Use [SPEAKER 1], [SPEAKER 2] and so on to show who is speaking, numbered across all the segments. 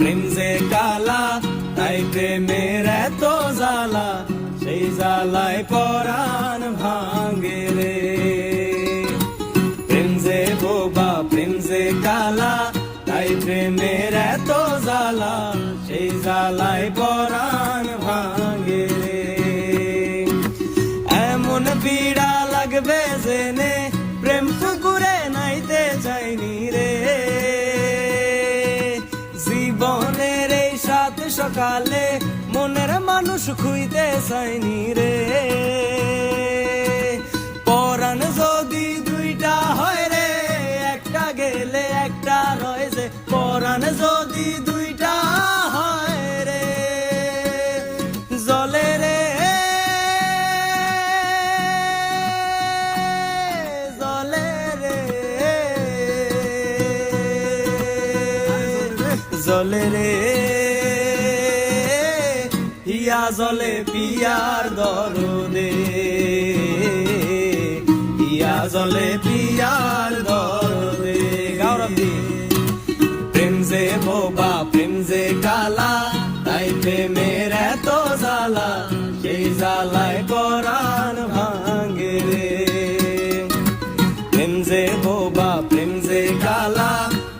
[SPEAKER 1] প্রেম যে কালা, তাই প্রেমের এত জ্বালা, সেই জ্বালায় পরাণ ভাঙে রে। প্রেম যে বোবা প্রেম যে কালা, তাই প্রেমের এত জ্বালা, সেই জ্বালায় পরাণ ভাঙে রে। এমন পীড়া লাগবে জেনে সকালে মনের মানুষ খুইতে চাইনি রে। পরাণ যদি দুইটা হয় রে একটা গেলে একটা রয় যে। পরাণ যদি দুইটা হয় রে জলে রে জলে রে। হিয়া জলে পিয়ার দরদে। হিয়া জলে পিয়ার দরদে। গৌরব প্রেম যে বোবা, প্রেম যে কালা, তাই প্রেমের এত জ্বালা, সেই জ্বালায় পরাণ ভাঙে প্রেম যে বোবা, প্রেম যে কালা,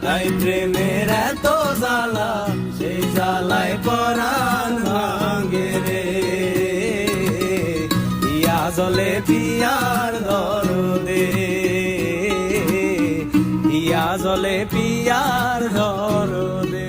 [SPEAKER 1] তাই প্রেমের এত জ্বালা, সেই জ্বালায় পরাণ জলে পিয়ার ধরদে ইয়া জলে পিয়ার দরদে